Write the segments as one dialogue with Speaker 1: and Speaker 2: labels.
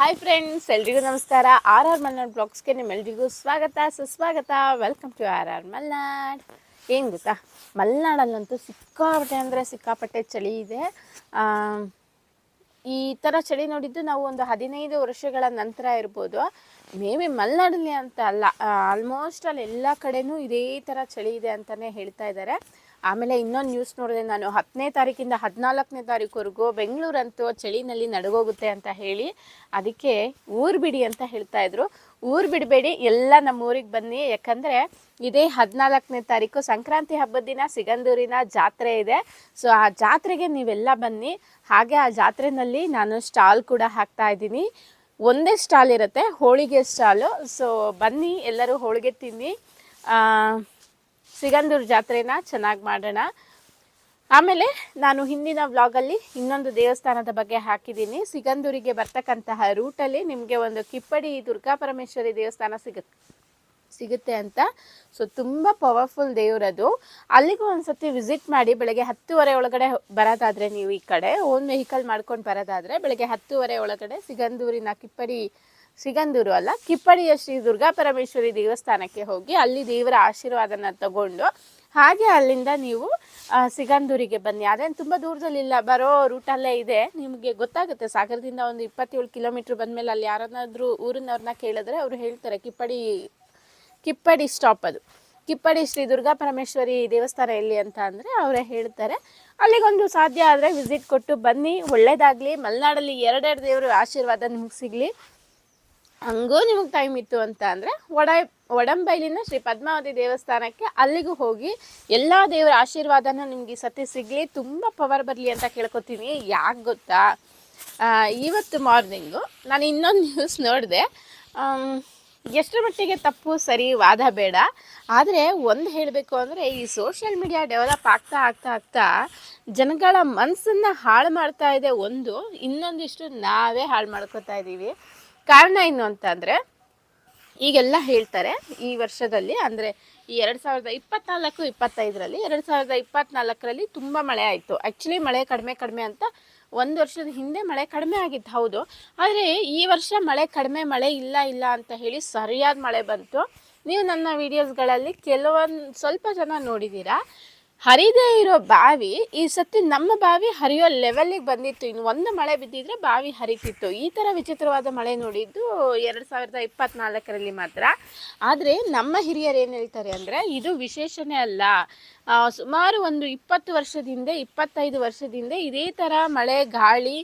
Speaker 1: Hi friends ಎಲ್ರಿಗೂ ನಮಸ್ಕಾರ. R R Malnad ಬ್ಲಾಗ್ಸ್ಗೆ ನಿಮ್ಮೆಲ್ರಿಗೂ ಸ್ವಾಗತ, ಸುಸ್ವಾಗತ. Welcome to R R Malnad. ಏನು ಗೊತ್ತಾ? ಮಲೆನಾಡಲ್ಲಂತೂ ಸಿಕ್ಕಾಪಟ್ಟೆ ಅಂದರೆ ಸಿಕ್ಕಾಪಟ್ಟೆ ಚಳಿ ಇದೆ. ಈ ಥರ ಚಳಿ ನೋಡಿದ್ದು ನಾವು ಒಂದು ಹದಿನೈದು ವರ್ಷಗಳ ನಂತರ ಇರ್ಬೋದು. ಮೇ ಬಿ ಮಲೆನಾಡಲ್ಲಿ ಅಂತ ಅಲ್ಲ ಆಲ್ಮೋಸ್ಟ್ ಅಲ್ಲಿ ಎಲ್ಲ ಕಡೆನೂ ಇದೇ ಥರ ಚಳಿ ಇದೆ ಅಂತಲೇ ಹೇಳ್ತಾ ಇದ್ದಾರೆ ಆಮೇಲೆ ಇನ್ನೊಂದು ನ್ಯೂಸ್ ನೋಡಿದೆ, ನಾನು ಹತ್ತನೇ ತಾರೀಕಿಂದ ಹದಿನಾಲ್ಕನೇ ತಾರೀಕುವರೆಗೂ ಬೆಂಗಳೂರಂತೂ ಚಳಿನಲ್ಲಿ ನಡಗೋಗುತ್ತೆ ಅಂತ ಹೇಳಿ ಅದಕ್ಕೆ ಊರು ಬಿಡಿ ಅಂತ ಹೇಳ್ತಾ ಇದ್ರು. ಊರು ಬಿಡಬೇಡಿ, ಎಲ್ಲ ನಮ್ಮ ಊರಿಗೆ ಬನ್ನಿ. ಯಾಕಂದರೆ ಇದೇ ಹದಿನಾಲ್ಕನೇ ತಾರೀಕು ಸಂಕ್ರಾಂತಿ ಹಬ್ಬದ ದಿನ, ಸಿಗಂದೂರಿನ ಜಾತ್ರೆ ಇದೆ. ಸೊ ಆ ಜಾತ್ರೆಗೆ ನೀವೆಲ್ಲ ಬನ್ನಿ. ಹಾಗೆ ಆ ಜಾತ್ರೆನಲ್ಲಿ ನಾನು ಸ್ಟಾಲ್ ಕೂಡ ಹಾಕ್ತಾ ಇದ್ದೀನಿ. ಒಂದೇ ಸ್ಟಾಲ್ ಇರುತ್ತೆ, ಹೋಳಿಗೆ ಸ್ಟಾಲು. ಸೊ ಬನ್ನಿ, ಎಲ್ಲರೂ ಹೋಳಿಗೆ ತಿನ್ನಿ. ಸಿಗಂದೂರು ಜಾತ್ರೆನ ಚೆನ್ನಾಗಿ ಮಾಡೋಣ. ಆಮೇಲೆ ನಾನು ಹಿಂದಿನ ವ್ಲಾಗಲ್ಲಿ ಇನ್ನೊಂದು ದೇವಸ್ಥಾನದ ಬಗ್ಗೆ ಹಾಕಿದ್ದೀನಿ. ಸಿಗಂದೂರಿಗೆ ಬರ್ತಕ್ಕಂತಹ ರೂಟಲ್ಲಿ ನಿಮಗೆ ಒಂದು ಕಿಪ್ಪಡಿ ದುರ್ಗಾ ಪರಮೇಶ್ವರಿ ದೇವಸ್ಥಾನ ಸಿಗುತ್ತೆ ಸಿಗುತ್ತೆ ಅಂತ. ಸೊ ತುಂಬ ಪವರ್ಫುಲ್ ದೇವರದು ಅಲ್ಲಿಗೂ ಒಂದ್ಸತಿ ವಿಸಿಟ್ ಮಾಡಿ ಬೆಳಗ್ಗೆ ಹತ್ತುವರೆ ಒಳಗಡೆ ಬರೋದಾದರೆ ನೀವು ಈ ಕಡೆ ಓನ್ ವೆಹಿಕಲ್ ಮಾಡ್ಕೊಂಡು ಬರೋದಾದರೆ ಬೆಳಗ್ಗೆ ಹತ್ತುವರೆ ಒಳಗಡೆ ಸಿಗಂದೂರಿನ ಕಿಪ್ಪಡಿ ಸಿಗಂದೂರು ಅಲ್ಲ, ಕಿಪ್ಪಡಿಯ ಶ್ರೀ ದುರ್ಗಾ ಪರಮೇಶ್ವರಿ ದೇವಸ್ಥಾನಕ್ಕೆ ಹೋಗಿ ಅಲ್ಲಿ ದೇವರ ಆಶೀರ್ವಾದನ ತಗೊಂಡು ಹಾಗೆ ಅಲ್ಲಿಂದ ನೀವು ಸಿಗಂದೂರಿಗೆ ಬನ್ನಿ. ಅದೇನು ತುಂಬ ದೂರದಲ್ಲಿಲ್ಲ, ಬರೋ ರೂಟಲ್ಲೇ ಇದೆ. ನಿಮಗೆ ಗೊತ್ತಾಗುತ್ತೆ, ಸಾಗರದಿಂದ ಒಂದು ಇಪ್ಪತ್ತೇಳು ಕಿಲೋಮೀಟ್ರ್ ಬಂದಮೇಲೆ ಅಲ್ಲಿ ಯಾರನ್ನಾದರೂ ಊರಿನವ್ರನ್ನ ಕೇಳಿದ್ರೆ ಅವರು ಹೇಳ್ತಾರೆ, ಕಿಪ್ಪಡಿ ಕಿಪ್ಪಡಿ ಸ್ಟಾಪ್ ಅದು. ಕಿಪ್ಪಡಿ ಶ್ರೀ ದುರ್ಗಾ ಪರಮೇಶ್ವರಿ ದೇವಸ್ಥಾನ ಎಲ್ಲಿ ಅಂತ ಅಂದರೆ ಅವರೇ ಹೇಳ್ತಾರೆ. ಅಲ್ಲಿಗೊಂದು ಸಾಧ್ಯ ಆದರೆ ವಿಸಿಟ್ ಕೊಟ್ಟು ಬನ್ನಿ. ಒಳ್ಳೆಯದಾಗಲಿ ಮಲೆನಾಡಲ್ಲಿ ಎರಡೆರಡು ದೇವರು ಆಶೀರ್ವಾದ ನಿಮ್ಗೆ ಸಿಗಲಿ. ಹಂಗೂ ನಿಮಗೆ ಟೈಮ್ ಇತ್ತು ಅಂತ ಅಂದರೆ ಒಡ ಒಡಂಬೈಲಿನ ಶ್ರೀ ಪದ್ಮಾವತಿ ದೇವಸ್ಥಾನಕ್ಕೆ ಅಲ್ಲಿಗೂ ಹೋಗಿ ಎಲ್ಲ ದೇವರ ಆಶೀರ್ವಾದನ ನಿಮಗೆ ಸತಿ ಸಿಗಲಿ, ತುಂಬ ಪವರ್ ಬರಲಿ ಅಂತ ಕೇಳ್ಕೊತೀನಿ. ಯಾಕೆ ಗೊತ್ತಾ? ಇವತ್ತು ಮಾರ್ನಿಂಗು ನಾನು ಇನ್ನೊಂದು ನ್ಯೂಸ್ ನೋಡಿದೆ. ಎಷ್ಟರ ಮಟ್ಟಿಗೆ ತಪ್ಪು, ಸರಿ, ವಾದ ಬೇಡ. ಆದರೆ ಒಂದು ಹೇಳಬೇಕು ಅಂದರೆ ಈ ಸೋಷಿಯಲ್ ಮೀಡಿಯಾ ಡೆವಲಪ್ ಆಗ್ತಾ ಆಗ್ತಾ ಆಗ್ತಾ ಜನಗಳ ಮನಸ್ಸನ್ನು ಹಾಳು ಮಾಡ್ತಾ ಇದೆ ಒಂದು, ಇನ್ನೊಂದಿಷ್ಟು ನಾವೇ ಹಾಳು ಮಾಡ್ಕೋತಾ ಇದ್ದೀವಿ ಕಾರಣ ಏನು ಅಂತಂದರೆ ಈಗೆಲ್ಲ ಹೇಳ್ತಾರೆ, ಈ ವರ್ಷದಲ್ಲಿ ಅಂದರೆ ಈ ಎರಡು ಸಾವಿರದ ಇಪ್ಪತ್ನಾಲ್ಕು, ಇಪ್ಪತ್ತೈದರಲ್ಲಿ, ಎರಡು ಸಾವಿರದ ಇಪ್ಪತ್ನಾಲ್ಕರಲ್ಲಿ ತುಂಬ ಮಳೆ ಆಯಿತು. ಆ್ಯಕ್ಚುಲಿ ಮಳೆ ಕಡಿಮೆ ಕಡಿಮೆ ಅಂತ ಒಂದು ವರ್ಷದ ಹಿಂದೆ ಮಳೆ ಕಡಿಮೆ ಆಗಿತ್ತು, ಹೌದು. ಆದರೆ ಈ ವರ್ಷ ಮಳೆ ಕಡಿಮೆ, ಮಳೆ ಇಲ್ಲ ಇಲ್ಲ ಅಂತ ಹೇಳಿ ಸರಿಯಾದ ಮಳೆ ಬಂತು. ನೀವು ನನ್ನ ವಿಡಿಯೋಸ್ಗಳಲ್ಲಿ ಕೆಲವೊಂದು ಸ್ವಲ್ಪ ಜನ ನೋಡಿದ್ದೀರಾ ಹರಿದೇ ಇರೋ ಬಾವಿ, ಈ ಸತಿ ನಮ್ಮ ಬಾವಿ ಹರಿಯೋ ಲೆವೆಲ್ಲಿಗೆ ಬಂದಿತ್ತು. ಇನ್ನು ಒಂದು ಮಳೆ ಬಿದ್ದಿದ್ರೆ ಬಾವಿ ಹರಿತಿತ್ತು. ಈ ಥರ ವಿಚಿತ್ರವಾದ ಮಳೆ ನೋಡಿದ್ದು ಎರಡು ಸಾವಿರದ ಇಪ್ಪತ್ನಾಲ್ಕರಲ್ಲಿ ಮಾತ್ರ. ಆದರೆ ನಮ್ಮ ಹಿರಿಯರು ಏನು ಹೇಳ್ತಾರೆ ಅಂದರೆ, ಇದು ವಿಶೇಷನೇ ಅಲ್ಲ. ಸುಮಾರು ಒಂದು ಇಪ್ಪತ್ತು ವರ್ಷದಿಂದ, ಇಪ್ಪತ್ತೈದು ವರ್ಷದಿಂದ ಇದೇ ಥರ ಮಳೆ, ಗಾಳಿ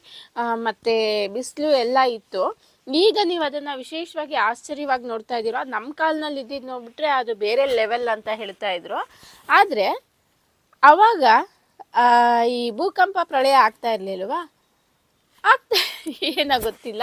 Speaker 1: ಮತ್ತು ಮತ್ತೆ ಬಿಸಿಲು ಎಲ್ಲ ಇತ್ತು. ಈಗ ನೀವು ಅದನ್ನು ವಿಶೇಷವಾಗಿ ಆಶ್ಚರ್ಯವಾಗಿ ನೋಡ್ತಾ ಇದ್ದೀರೋ ನಮ್ಮ ಕಾಲ್ನಲ್ಲಿ ಇದ್ದಿದ್ದು ನೋಡ್ಬಿಟ್ರೆ ಅದು ಬೇರೆ ಲೆವೆಲ್ ಅಂತ ಹೇಳ್ತಾ ಇದ್ರು. ಆದರೆ ಅವಾಗ ಈ ಭೂಕಂಪ ಪ್ರಳಯ ಆಗ್ತಾ ಇರಲಿಲ್ವಾ? ಆಗ್ತಾ ಏನೋ ಗೊತ್ತಿಲ್ಲ.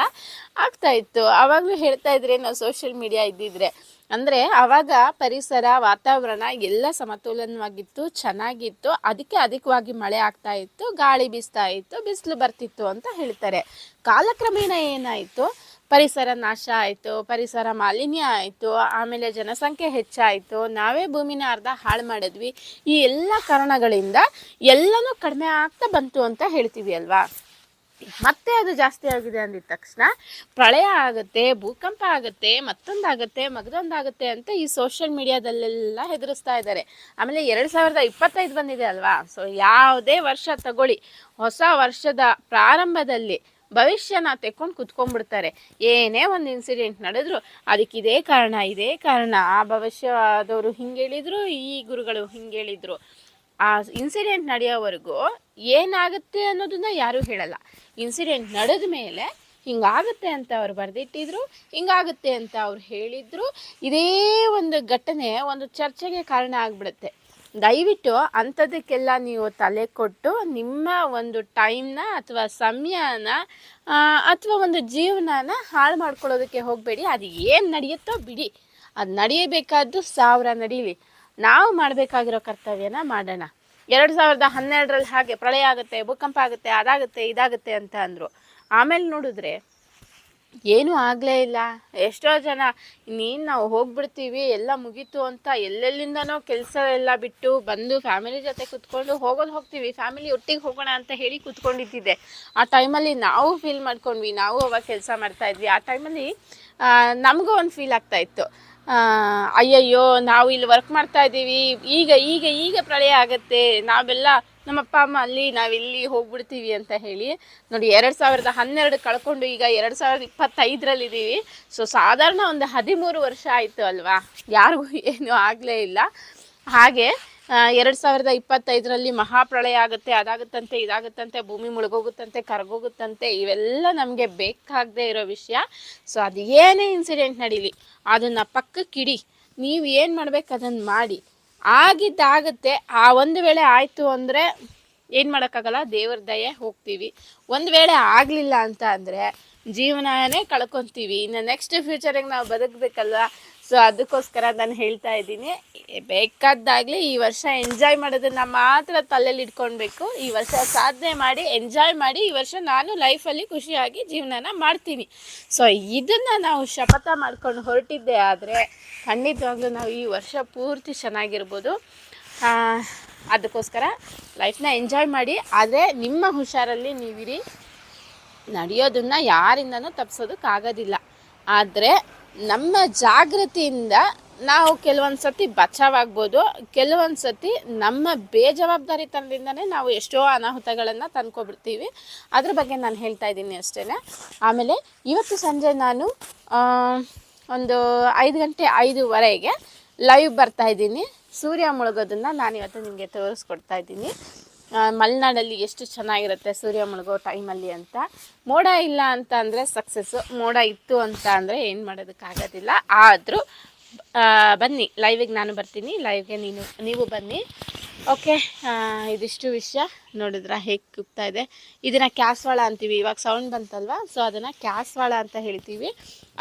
Speaker 1: ಆಗ್ತಾ ಇತ್ತು. ಅವಾಗಲೂ ಹೇಳ್ತಾ ಇದ್ರೆ ನಾವು ಸೋಷಿಯಲ್ ಮೀಡಿಯಾ ಇದ್ದಿದ್ರೆ. ಅಂದರೆ ಆವಾಗ ಪರಿಸರ, ವಾತಾವರಣ ಎಲ್ಲ ಸಮತೋಲನವಾಗಿತ್ತು, ಚೆನ್ನಾಗಿತ್ತು. ಅದಕ್ಕೆ ಅಧಿಕವಾಗಿ ಮಳೆ ಆಗ್ತಾ ಇತ್ತು, ಗಾಳಿ ಬೀಸ್ತಾ ಇತ್ತು, ಬಿಸಿಲು ಬರ್ತಿತ್ತು ಅಂತ ಹೇಳ್ತಾರೆ. ಕಾಲಕ್ರಮೇಣ ಏನಾಯಿತು? ಪರಿಸರ ನಾಶ ಆಯಿತು, ಪರಿಸರ ಮಾಲಿನ್ಯ ಆಯಿತು, ಆಮೇಲೆ ಜನಸಂಖ್ಯೆ ಹೆಚ್ಚಾಯಿತು, ನಾವೇ ಭೂಮಿನ ಅರ್ಧ ಹಾಳು ಮಾಡಿದ್ವಿ. ಈ ಎಲ್ಲ ಕಾರಣಗಳಿಂದ ಎಲ್ಲನೂ ಕಡಿಮೆ ಆಗ್ತಾ ಬಂತು ಅಂತ ಹೇಳ್ತೀವಿ ಅಲ್ವಾ? ಮತ್ತೆ ಅದು ಜಾಸ್ತಿ ಆಗಿದೆ ಅಂದಿದ ತಕ್ಷಣ ಪ್ರಳಯ ಆಗುತ್ತೆ, ಭೂಕಂಪ ಆಗುತ್ತೆ, ಮತ್ತೊಂದಾಗುತ್ತೆ, ಮಗದೊಂದಾಗುತ್ತೆ ಅಂತ ಈ ಸೋಷಿಯಲ್ ಮೀಡಿಯಾದಲ್ಲೆಲ್ಲ ಹೆದರಿಸ್ತಾ ಇದ್ದಾರೆ. ಆಮೇಲೆ ಎರಡು ಸಾವಿರದ ಇಪ್ಪತ್ತೈದು ಬಂದಿದೆ ಅಲ್ವಾ? ಸೊ ಯಾವುದೇ ವರ್ಷ ತಗೊಳ್ಳಿ, ಹೊಸ ವರ್ಷದ ಪ್ರಾರಂಭದಲ್ಲಿ ಭವಿಷ್ಯನ ತೆಕ್ಕೊಂಡು ಕುತ್ಕೊಂಡ್ಬಿಡ್ತಾರೆ. ಏನೇ ಒಂದು ಇನ್ಸಿಡೆಂಟ್ ನಡೆದ್ರು ಅದಕ್ಕೆ ಇದೇ ಕಾರಣ ಇದೇ ಕಾರಣ. ಆ ಭವಿಷ್ಯದವರು ಹಿಂಗೆ ಹೇಳಿದ್ರು ಈ ಗುರುಗಳು ಹಿಂಗೆ ಹೇಳಿದ್ರು ಆ ಇನ್ಸಿಡೆಂಟ್ ನಡೆಯೋವರೆಗೂ ಏನಾಗುತ್ತೆ ಅನ್ನೋದನ್ನ ಯಾರೂ ಹೇಳಲ್ಲ. ಇನ್ಸಿಡೆಂಟ್ ನಡೆದ ಮೇಲೆ ಹಿಂಗಾಗುತ್ತೆ ಅಂತ ಅವ್ರು ಬರೆದಿಟ್ಟಿದ್ರು, ಹಿಂಗಾಗುತ್ತೆ ಅಂತ ಅವ್ರು ಹೇಳಿದ್ರು. ಇದೇ ಒಂದು ಘಟನೆ, ಒಂದು ಚರ್ಚೆಗೆ ಕಾರಣ ಆಗ್ಬಿಡುತ್ತೆ. ದಯವಿಟ್ಟು ಅಂಥದಕ್ಕೆಲ್ಲ ನೀವು ತಲೆ ಕೊಟ್ಟು ನಿಮ್ಮ ಒಂದು ಟೈಮ್ನ ಅಥವಾ ಸಮಯನ ಅಥವಾ ಒಂದು ಜೀವನನ ಹಾಳು ಮಾಡ್ಕೊಳ್ಳೋದಕ್ಕೆ ಹೋಗಬೇಡಿ. ಅದು ಏನು ನಡೆಯುತ್ತೋ ಬಿಡಿ. ಅದು ನಡೆಯಬೇಕಾದ್ದು ಸಾವಿರ ನಡೀಲಿ. ನಾವು ಮಾಡಬೇಕಾಗಿರೋ ಕರ್ತವ್ಯನ ಮಾಡೋಣ. ಎರಡು ಸಾವಿರದ ಹನ್ನೆರಡರಲ್ಲಿ ಹಾಗೆ ಪ್ರಳಯ ಆಗುತ್ತೆ, ಭೂಕಂಪ ಆಗುತ್ತೆ, ಅದಾಗುತ್ತೆ, ಇದಾಗುತ್ತೆ ಅಂತ ಅಂದರು. ಆಮೇಲೆ ನೋಡಿದ್ರೆ ಏನೂ ಆಗಲೇ ಇಲ್ಲ. ಎಷ್ಟೋ ಜನ, ಇನ್ನೇನು ನಾವು ಹೋಗ್ಬಿಡ್ತೀವಿ, ಎಲ್ಲ ಮುಗೀತು ಅಂತ ಎಲ್ಲೆಲ್ಲಿಂದನೋ ಕೆಲಸ ಎಲ್ಲ ಬಿಟ್ಟು ಬಂದು ಫ್ಯಾಮಿಲಿ ಜೊತೆ ಕುತ್ಕೊಂಡು ಹೋಗೋದು ಹೋಗ್ತೀವಿ. ಫ್ಯಾಮಿಲಿ ಒಟ್ಟಿಗೆ ಹೋಗೋಣ ಅಂತ ಹೇಳಿ ಕುತ್ಕೊಂಡಿದ್ದಿದ್ದೆ. ಆ ಟೈಮಲ್ಲಿ ನಾವು ಫೀಲ್ ಮಾಡ್ಕೊಂಡ್ವಿ, ನಾವು ಅವಾಗ ಕೆಲಸ ಮಾಡ್ತಾ ಇದ್ವಿ. ಆ ಟೈಮಲ್ಲಿ ನಮಗೂ ಒಂದು ಫೀಲ್ ಆಗ್ತಾ ಇತ್ತು. ಅಯ್ಯಯ್ಯೋ, ನಾವು ಇಲ್ಲಿ ವರ್ಕ್ ಮಾಡ್ತಾ ಇದ್ದೀವಿ ಈಗ ಈಗ ಈಗ ಪ್ರಳಯ ಆಗುತ್ತೆ. ನಾವೆಲ್ಲ ನಮ್ಮ ಅಪ್ಪ ಅಮ್ಮ ಅಲ್ಲಿ ನಾವಿಲ್ಲಿ ಹೋಗ್ಬಿಡ್ತೀವಿ ಅಂತ ಹೇಳಿ, ನೋಡಿ ಎರಡು ಸಾವಿರದ ಹನ್ನೆರಡು ಕಳ್ಕೊಂಡು ಈಗ ಎರಡು ಸಾವಿರದ ಇಪ್ಪತ್ತೈದರಲ್ಲಿ ಇದ್ದೀವಿ ಸೊ ಸಾಧಾರಣ ಒಂದು ಹದಿಮೂರು ವರ್ಷ ಆಯಿತು ಅಲ್ವಾ? ಯಾರಿಗೂ ಏನೂ ಆಗಲೇ ಇಲ್ಲ. ಹಾಗೆ ಎರಡು ಸಾವಿರದ ಇಪ್ಪತ್ತೈದರಲ್ಲಿ ಮಹಾಪ್ರಳಯ ಆಗುತ್ತೆ, ಅದಾಗುತ್ತಂತೆ, ಇದಾಗುತ್ತಂತೆ, ಭೂಮಿ ಮುಳುಗೋಗುತ್ತಂತೆ, ಕರಗೋಗುತ್ತಂತೆ, ಇವೆಲ್ಲ ನಮಗೆ ಬೇಕಾಗದೇ ಇರೋ ವಿಷಯ. ಸೊ ಅದು ಏನೇ ಇನ್ಸಿಡೆಂಟ್ ನಡೀಲಿ, ಅದನ್ನು ಪಕ್ಕಕ್ಕಿಡಿ. ನೀವು ಏನು ಮಾಡ್ಬೇಕು ಅದನ್ನು ಮಾಡಿ. ಆಗಿದ್ದಾಗುತ್ತೆ. ಆ ಒಂದು ವೇಳೆ ಆಯಿತು ಅಂದರೆ ಏನು ಮಾಡೋಕ್ಕಾಗಲ್ಲ? ದೇವ್ರ ದಯೆ ಹೋಗ್ತೀವಿ. ಒಂದು ವೇಳೆ ಆಗಲಿಲ್ಲ ಅಂತ ಅಂದರೆ ಜೀವನನೇ ಕಳ್ಕೊತೀವಿ. ಇನ್ನು ನೆಕ್ಸ್ಟ್ ಫ್ಯೂಚರಿಗೆ ನಾವು ಬದುಕಬೇಕಲ್ವ? ಸೊ ಅದಕ್ಕೋಸ್ಕರ ನಾನು ಹೇಳ್ತಾ ಇದ್ದೀನಿ. ಬೇಕಾದಾಗಲಿ ಈ ವರ್ಷ ಎಂಜಾಯ್ ಮಾಡೋದನ್ನ ಮಾತ್ರ ತಲೆಯಲ್ಲಿ ಇಟ್ಕೊಳ್ಬೇಕು. ಈ ವರ್ಷ ಸಾಧನೆ ಮಾಡಿ ಎಂಜಾಯ್ ಮಾಡಿ, ಈ ವರ್ಷ ನಾನು ಲೈಫಲ್ಲಿ ಖುಷಿಯಾಗಿ ಜೀವನನ ಮಾಡ್ತೀನಿ. ಸೊ ಇದನ್ನು ನಾವು ಶಪಥ ಮಾಡ್ಕೊಂಡು ಹೊರಟಿದ್ದೆ ಆದರೆ, ಖಂಡಿತವಾಗ್ಲೂ ನಾವು ಈ ವರ್ಷ ಪೂರ್ತಿ ಚೆನ್ನಾಗಿರ್ಬೋದು. ಅದಕ್ಕೋಸ್ಕರ ಲೈಫ್ನ ಎಂಜಾಯ್ ಮಾಡಿ, ಆದರೆ ನಿಮ್ಮ ಹುಷಾರಲ್ಲಿ ನೀವಿರಿ. ನಡೆಯೋದನ್ನ ಯಾರಿಂದನೂ ತಪ್ಪಿಸೋದಕ್ಕಾಗೋದಿಲ್ಲ ಆದರೆ ನಮ್ಮ ಜಾಗೃತಿಯಿಂದ ನಾವು ಕೆಲವೊಂದು ಸತಿ ಬಚಾವಾಗ್ಬೋದು ಕೆಲವೊಂದು ಸತಿ ನಮ್ಮ ಬೇಜವಾಬ್ದಾರಿತನದಿಂದನೇ ನಾವು ಎಷ್ಟೋ ಅನಾಹುತಗಳನ್ನು ತಂದ್ಕೊಬಿಡ್ತೀವಿ. ಅದ್ರ ಬಗ್ಗೆ ನಾನು ಹೇಳ್ತಾ ಇದ್ದೀನಿ ಅಷ್ಟೇ. ಆಮೇಲೆ ಇವತ್ತು ಸಂಜೆ ನಾನು ಒಂದು ಐದು ಗಂಟೆ ಐದುವರೆಗೆ ಲೈವ್ ಬರ್ತಾ ಇದ್ದೀನಿ. ಸೂರ್ಯ ಮುಳುಗೋದನ್ನು ನಾನು ಇವತ್ತು ನಿಮಗೆ ತೋರಿಸ್ಕೊಡ್ತಾ ಇದ್ದೀನಿ. ಮಲೆನಾಡಲ್ಲಿ ಎಷ್ಟು ಚೆನ್ನಾಗಿರುತ್ತೆ ಸೂರ್ಯ ಮುಳುಗೋ ಟೈಮಲ್ಲಿ ಅಂತ. ಮೋಡ ಇಲ್ಲ ಅಂತ ಅಂದರೆ ಸಕ್ಸಸ್ಸು ಮೋಡ ಇತ್ತು ಅಂತ ಅಂದರೆ ಏನು ಮಾಡೋದಕ್ಕಾಗೋದಿಲ್ಲ ಆದರೂ ಬನ್ನಿ ಲೈವಿಗೆ ನಾನು ಬರ್ತೀನಿ. ಲೈವ್ಗೆ ನೀನು, ನೀವು ಬನ್ನಿ. ಓಕೆ ಇದಿಷ್ಟು ವಿಷಯ. ನೋಡಿದ್ರ, ಹೇಗೆ ಕುಗ್ತಾ ಇದೆ. ಇದನ್ನು ಕ್ಯಾಸ್ವಾಳ ಅಂತೀವಿ. ಇವಾಗ ಸೌಂಡ್ ಬಂತಲ್ವಾ? ಸೊ ಅದನ್ನು ಕ್ಯಾಸ್ವಾಳ ಅಂತ ಹೇಳ್ತೀವಿ.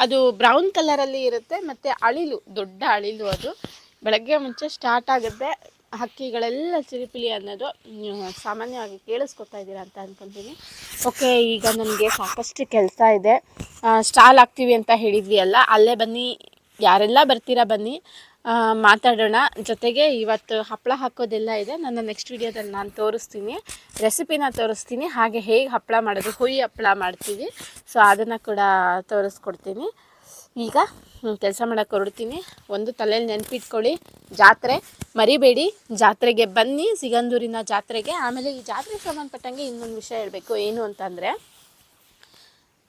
Speaker 1: ಅದು ಬ್ರೌನ್ ಕಲರಲ್ಲಿ ಇರುತ್ತೆ, ಮತ್ತು ಅಳಿಲು, ದೊಡ್ಡ ಅಳಿಲು ಅದು. ಬೆಳಗ್ಗೆ ಮುಂಚೆ ಸ್ಟಾರ್ಟ್ ಆಗುತ್ತೆ. ಹಕ್ಕಿಗಳೆಲ್ಲ ಚಿಲಿಪಿಲಿ ಅನ್ನೋದು ಸಾಮಾನ್ಯವಾಗಿ ಕೇಳಿಸ್ಕೊತಾ ಇದ್ದೀರಾ ಅಂತ ಅಂದ್ಕೊತೀನಿ ಓಕೆ, ಈಗ ನನಗೆ ಸಾಕಷ್ಟು ಕೆಲಸ ಇದೆ. ಸ್ಟಾಲ್ ಆಗ್ತೀವಿ ಅಂತ ಹೇಳಿದ್ವಿ ಅಲ್ಲ ಅಲ್ಲೇ ಬನ್ನಿ, ಯಾರೆಲ್ಲ ಬರ್ತೀರಾ ಬನ್ನಿ ಮಾತಾಡೋಣ. ಜೊತೆಗೆ ಇವತ್ತು ಹಪ್ಪಳ ಹಾಕೋದೆಲ್ಲ ಇದೆ, ನನ್ನ ನೆಕ್ಸ್ಟ್ ವಿಡಿಯೋದಲ್ಲಿ ನಾನು ತೋರಿಸ್ತೀನಿ. ರೆಸಿಪಿನ ತೋರಿಸ್ತೀನಿ, ಹಾಗೆ ಹೇಗೆ ಹಪ್ಪಳ ಮಾಡೋದು ಹುಯಿ ಹಪ್ಪಳ ಮಾಡ್ತೀವಿ. ಸೊ ಅದನ್ನು ಕೂಡ ತೋರಿಸ್ಕೊಡ್ತೀನಿ. ಈಗ ಕೆಲಸ ಮಾಡೋಕ್ಕೆ ಹೊರಡ್ತೀನಿ. ಒಂದು ತಲೆಯಲ್ಲಿ ನೆನಪಿಟ್ಕೊಳ್ಳಿ. ಜಾತ್ರೆ, ಮರಿಬೇಡಿ. ಜಾತ್ರೆಗೆ ಬನ್ನಿ, ಸಿಗಂದೂರಿನ ಜಾತ್ರೆಗೆ. ಆಮೇಲೆ ಈ ಜಾತ್ರೆಗೆ ಸಂಬಂಧಪಟ್ಟಂಗೆ ಇನ್ನೊಂದು ವಿಷಯ ಹೇಳಬೇಕು. ಏನು ಅಂತಂದರೆ,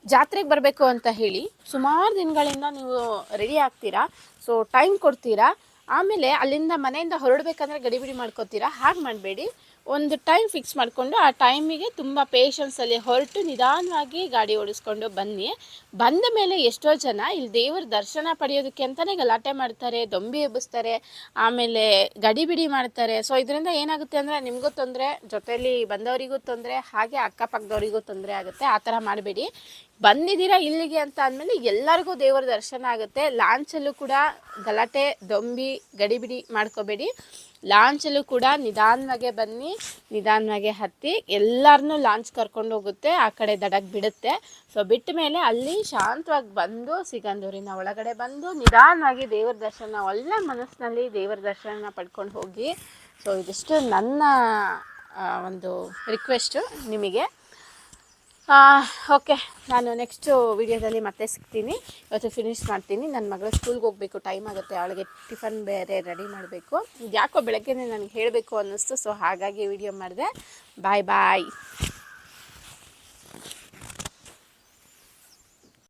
Speaker 1: ಜಾತ್ರೆಗೆ ಬರಬೇಕು ಅಂತ ಹೇಳಿ ಸುಮಾರು ದಿನಗಳಿಂದ ನೀವು ರೆಡಿ ಆಗ್ತೀರಾ? ಸೊ ಟೈಮ್ ಕೊಡ್ತೀರಾ? ಆಮೇಲೆ ಅಲ್ಲಿಂದ ಮನೆಯಿಂದ ಹೊರಡಬೇಕಂದ್ರೆ ಗಡಿಬಿಡಿ ಮಾಡ್ಕೋತೀರಾ? ಹಾಗೆ ಮಾಡಬೇಡಿ. ಒಂದು ಟೈಮ್ ಫಿಕ್ಸ್ ಮಾಡಿಕೊಂಡು ಆ ಟೈಮಿಗೆ ತುಂಬ ಪೇಷನ್ಸಲ್ಲಿ ಹೊರಟು ನಿಧಾನವಾಗಿ ಗಾಡಿ ಓಡಿಸ್ಕೊಂಡು ಬನ್ನಿ. ಬಂದ ಮೇಲೆ ಎಷ್ಟೋ ಜನ ಇಲ್ಲಿ ದೇವರ ದರ್ಶನ ಪಡೆಯೋದಕ್ಕೆ ಅಂತಲೇ ಗಲಾಟೆ ಮಾಡ್ತಾರೆ, ದೊಂಬಿ ಎಬ್ಬಿಸ್ತಾರೆ, ಆಮೇಲೆ ಗಡಿಬಿಡಿ ಮಾಡ್ತಾರೆ. ಸೊ ಇದರಿಂದ ಏನಾಗುತ್ತೆ ಅಂದರೆ ನಿಮಗೂ ತೊಂದರೆ ಜೊತೆಯಲ್ಲಿ ಬಂದವರಿಗೂ ತೊಂದರೆ, ಹಾಗೆ ಅಕ್ಕಪಕ್ಕದವರಿಗೂ ತೊಂದರೆ ಆಗುತ್ತೆ. ಆ ಥರ ಮಾಡಬೇಡಿ. ಬಂದಿದ್ದೀರಾ ಇಲ್ಲಿಗೆ ಅಂತ ಅಂದಮೇಲೆ ಎಲ್ಲರಿಗೂ ದೇವರ ದರ್ಶನ ಆಗುತ್ತೆ. ಲಾಂಚಲ್ಲೂ ಕೂಡ ಗಲಾಟೆ, ದೊಂಬಿ, ಗಡಿಬಿಡಿ ಮಾಡ್ಕೋಬೇಡಿ. ಲಾಂಚಲ್ಲೂ ಕೂಡ ನಿಧಾನವಾಗೆ ಬನ್ನಿ, ನಿಧಾನವಾಗೆ ಹತ್ತಿ. ಎಲ್ಲರನ್ನೂ ಲಾಂಚ್ ಕರ್ಕೊಂಡು ಹೋಗುತ್ತೆ, ಆ ಕಡೆ ದಡಕ್ಕೆ ಬಿಡುತ್ತೆ. ಸೊ ಬಿಟ್ಟ ಮೇಲೆ ಅಲ್ಲಿ ಶಾಂತವಾಗಿ ಬಂದು, ಸಿಗಂದೂರಿನ ಒಳಗಡೆ ಬಂದು ನಿಧಾನವಾಗಿ ದೇವರ ದರ್ಶನ, ಒಳ್ಳೆ ಮನಸ್ಸಿನಲ್ಲಿ ದೇವರ ದರ್ಶನ ಪಡ್ಕೊಂಡು ಹೋಗಿ. ಸೊ ಇದಿಷ್ಟು ನನ್ನ ಒಂದು ರಿಕ್ವೆಸ್ಟು ನಿಮಗೆ. ಓಕೆ ನಾನು ನೆಕ್ಸ್ಟು ವಿಡಿಯೋದಲ್ಲಿ ಮತ್ತೆ ಸಿಗ್ತೀನಿ. ಇವತ್ತು ಫಿನಿಶ್ ಮಾಡ್ತೀನಿ. ನನ್ನ ಮಗಳು ಸ್ಕೂಲ್ಗೆ ಹೋಗಬೇಕು ಟೈಮ್ ಆಗುತ್ತೆ. ಅವಳಿಗೆ ಟಿಫನ್ ಬೇರೆ ರೆಡಿ ಮಾಡಬೇಕು. ಯಾಕೋ ಬೆಳಗ್ಗೆನೇ ನನಗೆ ಹೇಳಬೇಕು ಅನ್ನಿಸ್ತು. ಸೊ ಹಾಗಾಗಿ ವಿಡಿಯೋ ಮಾಡಿದೆ. ಬಾಯ್ ಬಾಯ್